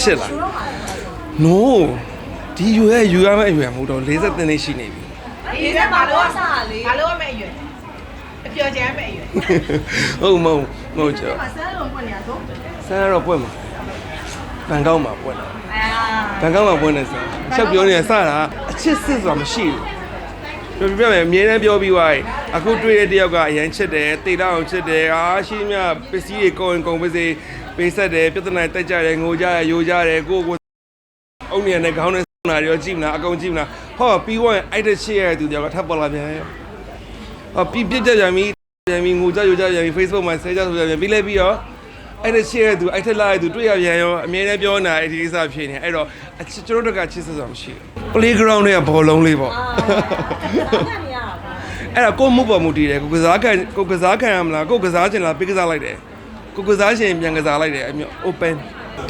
ချစ်လား no ဒီယူရဲ့ယူရမယ့်အရွယ်မဟုတ်တော့40နှစ်ရှိနေပြီဒီကဘာလို့ဆာလေဘာလို့မဲ့အရွယ်အပျော်ချမ်းမဲ့အရွယ်ဟုတ်မဟုတ်မဟုတ်ကြောမဆန်းလုံးပွင့်နေရဆိုဆန်းကတော့ပွင့်မှာဘန်ကောက်မှာပွင့်တာအာဘန်ကောက်မှာပွင့်နေဆန်းချက်ပြောနေစတာအချစ်စစ်ဆိုတာမရှိဘူးပြောပြမယ်အမြဲတမ်းပြောပြီးသွားရင်အခုတွေ့တဲ့တယောက်ကအရန်ချစ်တယ်တိတ်တော့အောင်ချစ်တယ်အာရှိမြပစ္စည်းတွေကုန်ရင်ကုန်ပါစေ ပေးဆက်တယ်ပြဿနာတက်ကြတယ်ငိုကြတယ်ယိုကြတယ်ကိုကိုအုံနေနဲ့ခေါင်းနဲ့နာရောကြည့်မလားအကုန်ကြည့်မလားဟောပြီးသွားရင်အဲ့တဲ့ချစ်ရတဲ့သူတယောက်ကထပ်ပေါ်လာပြန်ရဲ့ဟောပြီးပြစ်ကြကြမီပြန်ပြီးငိုကြယိုကြပြန်ပြီး Facebook မှာဆဲကြဆိုကြပြန်ပြီးလဲပြီးတော့အဲ့ဒါရှေ့ရတဲ့သူအဲ့ထက်လာတဲ့သူတွေ့ရပြန်ရောအမြဲတမ်းပြောနေတာအဲ့ဒီကိစ္စဖြစ်နေအဲ့တော့အချစ်ကျွန်တော်တို့ကချစ်စစမရှိဘူး playground တွေကဘောလုံးလေးပေါ့အာခံနေရတာပါအဲ့ဒါကိုယ့်မှုပေါ်မူတည်တယ်ကိုကစားခံကိုကစားခံရမလားကိုကစားချင်လားပေးကစားလိုက်တယ် ကိုကစားချင်ပြန်ကစားလိုက်တယ်အမျိုး open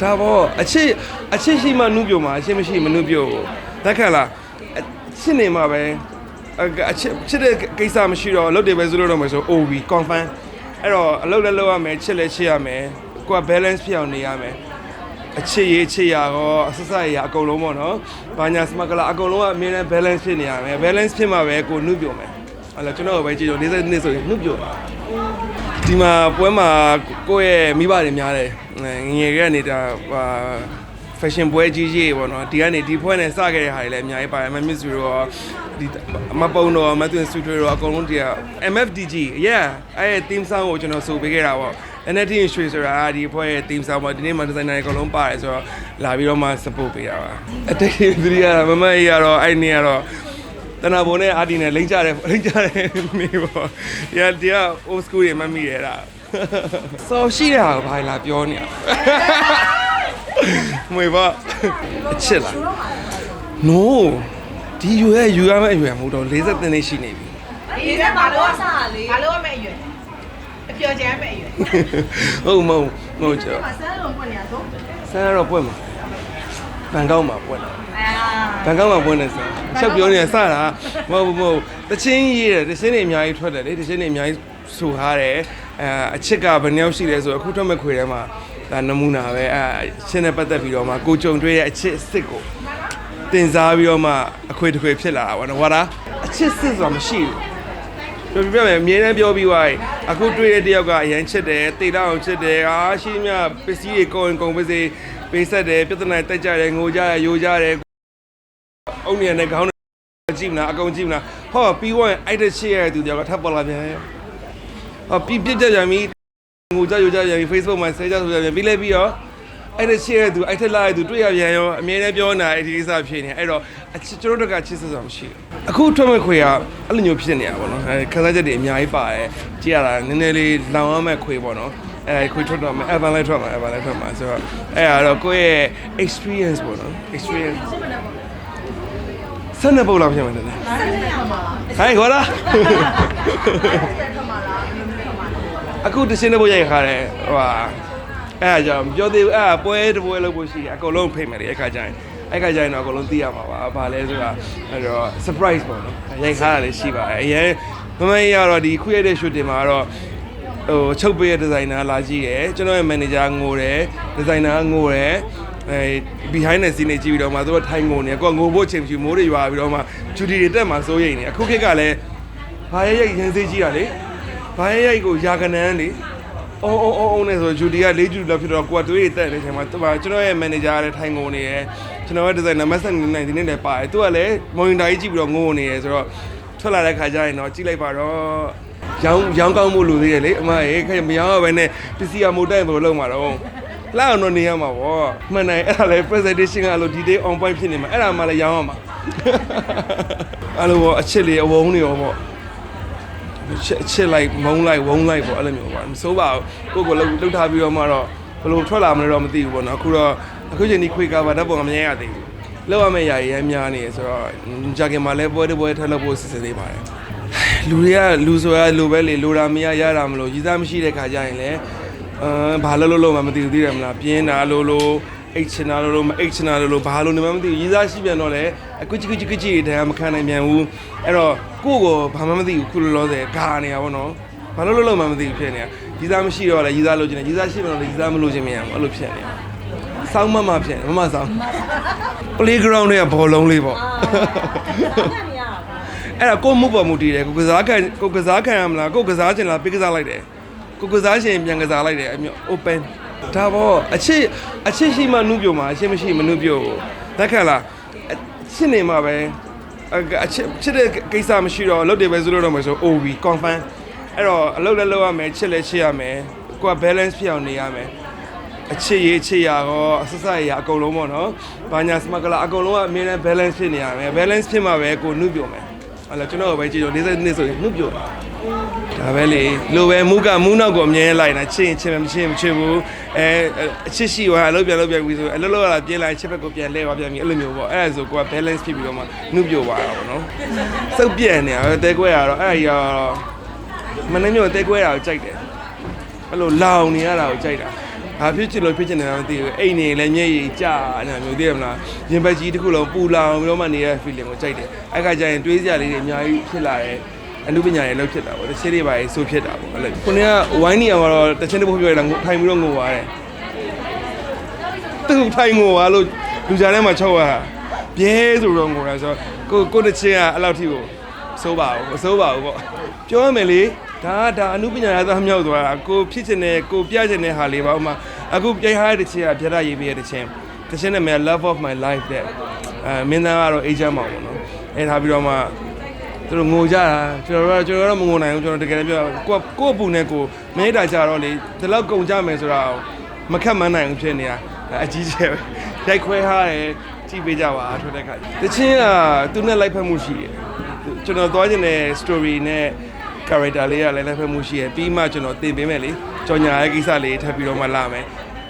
ဒါပေါ့အချစ်အချစ်ရှိမှနုပြိုမှာအချစ်မရှိမနုပြိုဘူးလက်ခံလားအချစ်နေမှာပဲအအချစ်ချစ်တဲ့ကိစ္စမရှိတော့အလုပ်တွေပဲစိုးလို့တော့မယ်ဆို OB confirm အဲ့တော့အလုပ်လည်းလုပ်ရမယ်ချစ်လည်းချစ်ရမယ်ကိုက balance ဖြစ်အောင်နေရမယ်အချစ်ရေးချစ်ရရောအဆက်ဆက်ရအကုန်လုံးပေါ့နော်။ဘာညာစမကလာအကုန်လုံးကအမြဲတမ်း balance ဖြစ်နေရမယ်။ balance ဖြစ်မှပဲကိုနှုတ်ပြမယ်။အဲ့တော့ကျွန်တော်ကိုပဲကြည့်လို့40နှစ်ဆိုရင်နှုတ်ပြပါ။ ဒီမှာပွဲမှာကိုယ့်ရဲ့မိဘတွေများတယ်။ငငယ်ကနေတာဟာ fashion ပွဲကြီးကြီးပေါ့နော်။ဒီကနေဒီပွဲနဲ့စခဲ့တဲ့ဟာတွေလည်းအများကြီးပါတယ်။မမစ်စုရောဒီမပုံတော့မသွင်းစုထွေးရောအကုန်လုံးတည်း MFDG yeah အဲ့ဒီ team song ကိုကျွန်တော်ဆိုပေးခဲ့တာပေါ့။ NFT ရွှေဆိုတာဒီအဖွဲ့ရဲ့ team ဆောင်ပါဒီနေ့မှဒီဇိုင်နာတွေအကုန်လုံးပါတယ်ဆိုတော့လာပြီးတော့မှ support ပေးတာပါအတိတ်သတိရတာမမကြီးကတော့အဲ့နေကတော့ တနာဘုံနဲ့အာဒီနဲ့လိမ့်ကြတယ်လိမ့်ကြတယ်နေပေါ့ဒီကဒီက old school တွေမမိရတာစောရှိတာကိုဘာလာပြောနေရမွေပါအချစ်လား no ဒီယူရဲ့ယူရမယ့်အရွယ်မဟုတ်တော့40နှစ်ရှိနေပြီဒီကဘာလို့ဆာလေဘာလို့မဲ့အရွယ်အပျော်ချမ်းမဲ့အရွယ်ဟုတ်မဟုတ်မဟုတ်ကြောမဆန်းလုံးပွင့်နေရဆိုဆန်းကတော့ပွင့်မှာ ဘန်ကောက်မှာပွင့်တာအာဘန်ကောက်မှာပွင့်နေစမ်းချက်ပြောနေစတာမဟုတ်ဘူးမဟုတ်တချင်းရေးတယ်တချင်းတွေအများကြီးထွက်တယ်လေတချင်းတွေအများကြီးဆိုထားတယ်အဲအချစ်ကဘယ်နှယောက်ရှိလဲဆိုအခုထွက်မဲ့ခွေထဲမှာဒါနမူနာပဲအဲအချစ်နဲ့ပတ်သက်ပြီးတော့မှကိုကြုံတွေ့တဲ့အချစ်အစ်စ်ကိုတင်စားပြီးတော့မှအခွေတစ်ခွေဖြစ်လာတာပေါ့နော်ဟောတာအချစ်စစ်ဆိုတာမရှိဘူး ပြောပြမယ်အမြဲတမ်းပြောပြီးသွားရင်အခုတွေ့တဲ့တယောက်ကအရန်ချစ်တယ်တိတ်တော့အောင်ချစ်တယ်အာရှိမြပစ္စည်းတွေကုန်ရင်ကုန်ပါစေပေးဆက်တယ်ပြဿနာတက်ကြတယ်ငိုကြတယ်ယိုကြတယ်အုံနေနဲ့ခေါင်းနဲ့ကြည့်မလားအကုန်ကြည့်မလားဟောပြီးသွားရင်အဲ့တဲ့ချစ်ရတဲ့သူတယောက်ကထပ်ပေါ်လာပြန်ရဲ့ဟောပြီးပြစ်ကြကြမီငိုကြယိုကြပြန်ပြီး Facebook မှာဆဲကြဆိုကြပြန်ပြီးလဲပြီးတော့အဲ့တဲ့ချစ်ရတဲ့သူအဲ့ထက်လာတဲ့သူတွေ့ရပြန်ရောအမြဲတမ်းပြောနေတာအဲ့ဒီကိစ္စဖြစ်နေအဲ့တော့ အချစ်ကျွန်တော်တို့ကချစ်စစွာမရှိဘူးအခုထွက်မဲ့ခွေကအဲ့လိုမျိုးဖြစ်နေတာပေါ့နော်အဲခန်းစားချက်တွေအများကြီးပါတယ်ကြည့်ရတာနည်းနည်းလေးလောင်ရမဲ့ခွေပေါ့နော်အဲခွေထွက်တော့မယ် Evan လည်းထွက်မှာ Evan လည်းထွက်မှာဆိုတော့အဲ့ဒါတော့ကိုယ့်ရဲ့ experience ပေါ့နော် experience ဆက်နေပုတ်လောက်ဖြစ်မှာတယ်ဆန်းနေရမှာဟိုင်ခေါ်လာဆက်ထမလားအမျိုးမျိုးထမလားအခုတရှင်းတဲ့ပုတ်ရိုက်ခါတယ်ဟိုဟာအဲ့ဒါကြောင့်ပြောသေးဘူးအဲ့ဒါပွဲတစ်ပွဲလုပ်ဖို့ရှိတယ်အကုန်လုံးဖိတ်မယ်လေအဲ့ခါကျရင် အဲ့ခါကျရင်တော့အကုန်လုံးသိရမှာပါဘာလဲဆိုတာအဲ့တော့ surprise ပေါ့နော်ရိုက်ခါတာလည်းရှိပါတယ်အရင်မမကြီးကတော့ဒီခုရတဲ့ shoot တင်မှာတော့ဟိုချုပ်ပေးတဲ့ဒီဇိုင်နာလာကြည့်တယ်ကျွန်တော်ရဲ့ manager ငိုတယ်ဒီဇိုင်နာငိုတယ်အဲ behind the scene တွေကြည့်ပြီးတော့မှသူကထိုင်ငိုနေကိုကငိုဖို့ချိန်မရှိမိုးတွေရွာပြီးတော့မှဂျူဒီတွေတက်မှစိုးရိမ်နေအခုခေတ်ကလည်းဘာရဲရိုက်ရင်းစေးကြီးတာလေဘာရဲရိုက်ကိုယာကနန်းလေ အော်အော်အော်အော်နဲ့ဆိုဂျူဒီက၄ဂျူလောက်ဖြစ်တော့ကိုကတွေးတက်နေချိန်မှာသူကကျွန်တော်ရဲ့မန်နေဂျာကလည်းထိုင်ငုံနေရယ်ကျွန်တော်ရဲ့ဒီဇိုင်နာမတ်ဆန်နေနေဒီနေ့လည်းပါတယ်သူကလည်းမော်နီတာကြီးကြည့်ပြီးတော့ငုံနေရယ်ဆိုတော့ထွက်လာတဲ့ခါကျရင်တော့ကြည့်လိုက်ပါတော့ရောင်းရောင်းကောင်းမှုလိုသေးတယ်လေအမရေခက်မရောင်းရဘဲနဲ့ပစ္စည်းကမို့တိုက်ဘယ်လိုလုပ်မှာတော့လောက်အောင်တော့နေရမှာပေါ့မှန်တယ်အဲ့ဒါလည်း presentation ကအဲ့လို detail on point ဖြစ်နေမှာအဲ့ဒါမှလည်းရောင်းရမှာအဲ့လိုပေါ့အချစ်လေးအဝုန်းတွေရောပေါ့ ချစ်ချစ်လိုက်မုန်းလိုက်ဝုန်းလိုက်ပေါ့အဲ့လိုမျိုးပါမစိုးပါဘူးကိုယ့်ကိုလှုပ်လှုပ်ထားပြီးတော့မှတော့ဘယ်လိုထွက်လာမလဲတော့မသိဘူးပေါ့နော်အခုတော့အခုချိန်ဒီခွေကပါတော့ပုံမမြင်ရသေးဘူးလောက်ရမယ့်ຢာရမ်းများနေဆိုတော့ဂျာကင်မှာလည်းပွဲတစ်ပွဲထပ်လုပ်ဖို့စစ်စစ်သေးပါတယ်လူတွေကလူဆိုရလူပဲလေလိုတာမရရတာမလို့ရည်စားမရှိတဲ့ခါကျရင်လည်းအဲဘာလို့လို့လို့မှမသိဘူးသိတယ်မလားပြင်းတာလို့လို့ အိတ်ချင်တာလို့လို့မအိတ်ချင်တာလို့လို့ဘာလို့နေမှမသိဘူးရည်စားရှိပြန်တော့လေအခုချီချီချီချီတဲ့မခံနိုင်ပြန်ဘူးအဲ့တော့ကိုယ့်ကိုဘာမှမသိဘူးခုလောလောဆယ်ဂါနေတာပေါ့နော်ဘာလို့လို့လို့မှမသိဘူးဖြစ်နေတာရီးသားမရှိတော့လဲရီးသားလို့ချင်တယ်ရီးသားရှိမှတော့ရီးသားမလို့ချင်မရဘူးအဲ့လိုဖြစ်နေတာစောင်းမမဖြစ်မမစောင်း playground တွေကဘောလုံးလေးပေါ့အာခံနေရတာပါအဲ့ဒါကိုယ့်မှုပေါ်မူတည်တယ်ကိုကစားခံကိုကစားခံရမလားကိုကစားချင်လားပေးကစားလိုက်တယ်ကိုကစားချင်ပြန်ကစားလိုက်တယ်အမျိုး open ဒါပေါ့အချစ်အချစ်ရှိမှနုပြိုမှာအချစ်မရှိမနုပြိုဘူးလက်ခံလားအချစ်နေမှာပဲအအချစ်ချစ်တဲ့ကိစ္စမရှိတော့လုပ်တယ်ပဲဆိုလို့တော့မဆို OB confirm အဲ့တော့အလုပ်လည်းလုပ်ရမယ်ချစ်လည်းချစ်ရမယ်ကိုက balance ဖြစ်အောင်နေရမယ်အချစ်ရေးအချစ်ရရောအဆဆရရအကုန်လုံးပေါ့နော်။ဘာညာစမကလာအကုန်လုံးကအမြဲတမ်း balance ဖြစ်နေရမယ်။ balance ဖြစ်မှပဲကိုနှုတ်ပြမယ်။ဟုတ်လားကျွန်တော်ပဲကြည့်တော့40နှစ်ဆိုရင်နှုတ်ပြတာ။ ဒါပဲလေလိုပဲမူကမူနောက်ကိုအမြဲလိုက်တာချစ်ရင်ချစ်မယ်မချစ်ရင်မချစ်ဘူး။အဲအချစ်ရှိသွားအလုပ်ပြန်လုပ်ပြန်ပြီဆိုအလုပ်လုပ်ရတာပြင်လိုက်ချစ်ဘက်ကိုပြန်လဲသွားပြန်ပြီအဲ့လိုမျိုးပေါ့။အဲ့ဒါဆိုကိုက balance ဖြစ်ပြီးတော့မှနှုတ်ပြသွားတာပေါ့နော်။စုပ်ပြက်နေရတဲကွဲရတော့အဲ့ဒါကြီးကတော့မနေ့မျိုးတဲကွဲတာကိုကြိုက်တယ်။အဲ့လိုလောင်နေရတာကိုကြိုက်တာ။ဘာဖြစ်ချင်လို့ဖြစ်ချင်တယ်မသိဘူး။အိမ်နေလည်းမျက်ရည်ကျနေတာမျိုးသိရမလား။ရင်ဘက်ကြီးတစ်ခုလုံးပူလောင်ပြီးတော့မှနေတဲ့ feeling ကိုကြိုက်တယ်။အဲ့ခါကျရင်တွေးစရာလေးတွေအများကြီးဖြစ်လာတယ်။ အနုပညာရဲ့လောက်ဖြစ်တာပေါ့။တစ်ချက်လေးပါရေးဆိုဖြစ်တာပေါ့။အဲ့လိုခုနကဝိုင်းနေရမှာတော့တစ်ချက်တစ်ပုတ်ပြောရတာထိုင်ပြီးတော့ငိုသွားတယ်။သူ့ထိုင်ငိုသွားလို့လူကြားထဲမှာချောက်ရတာ။ပြဲဆိုတော့ငိုတာဆိုတော့ကိုကိုတစ်ချင်းကအဲ့လောက်ထိကိုစိုးပါဘူးမစိုးပါဘူးပေါ့။ပြောရမယ်လေဒါကဒါအနုပညာရသားမြောက်သွားတာကိုဖြစ်ချင်တဲ့ကိုပြချင်တဲ့ဟာလေးပါဥမာအခုပြိုင်ထားတဲ့တစ်ချင်းကပြတ်ရရေးပေးရတဲ့ချင်းတစ်ချင်းနဲ့မြန် love of my life တဲ့အဲမင်းသားကတော့ agent မှာပေါ့နော်အဲထားပြီးတော့မှ သူတို့ငိုကြတာကျွန်တော်တို့ကကျွန်တော်တို့မငိုနိုင်ဘူးကျွန်တော်တကယ်လည်းပြောကိုကကိုယ့်အပူနဲ့ကိုမဲတာကြတော့လေဒီလောက်ကုန်ကြမယ်ဆိုတာမခက်မှန်းနိုင်ဘူးဖြစ်နေတာအကြီးကျယ်ပဲရိုက်ခွဲထားတယ်ကြည့်ပေးကြပါထွက်တဲ့ခါတချင်းကသူနဲ့လိုက်ဖက်မှုရှိတယ်ကျွန်တော်သွားခြင်းတဲ့ story နဲ့ character လေးကလည်းလည်းဖက်မှုရှိရပြီးမှကျွန်တော်တင်ပေးမယ်လေကြော်ညာရဲ့ကိစ္စလေးထပ်ပြီးတော့မှလာမယ်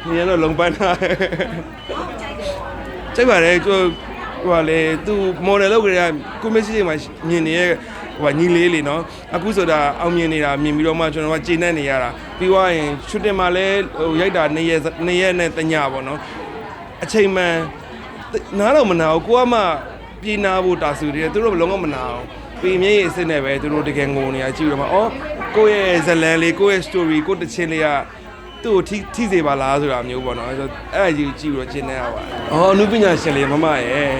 ညီရတော့လုံပန်းထားစိတ်ပါတယ်ကျိုး ဟိုကလေသူ model လောက်ကြတဲ့ကိုမစ်စီမှာမြင်နေတဲ့ဟိုညီလေးလေးနော်အခုဆိုတာအောင်မြင်နေတာမြင်ပြီးတော့မှကျွန်တော်ကကျေနပ်နေရတာပြီးသွားရင်ရှူတင်မှာလည်းဟိုရိုက်တာနှစ်ရက်နှစ်ရက်နဲ့တညပေါ့နော်အချိန်မှန်နားတော့မနာဘူးကိုကမှပြေးနာဖို့တာဆူတယ်သူတို့လုံးဝမနာအောင်ပေမြင့်ရဲ့အစ်စ်နဲ့ပဲသူတို့တကယ်ငိုနေရကြည့်တော့မှအော်ကိုယ့်ရဲ့ဇလန်လေးကိုယ့်ရဲ့ story ကိုယ့်တချင်းလေးက သူ့ကိုထိထိစေပါလားဆိုတာမျိုးပေါ့နော်အဲ့ဒါအဲ့ဒါကြီးကြည့်ပြီးတော့ကျင်းနေရပါတယ်။အော်အနုပညာရှင်လေးမမရဲ့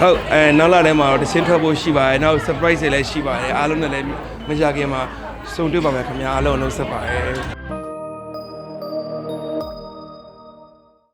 ဟုတ်အဲနောက်လာထဲမှာတော့တချင်းထွက်ဖို့ရှိပါတယ်နောက် surprise တွေလည်းရှိပါတယ်အားလုံးနဲ့လည်းမကြခင်မှာစုံတွေ့ပါမယ်ခင်ဗျာအားလုံးလုံးဆက်ပါတယ်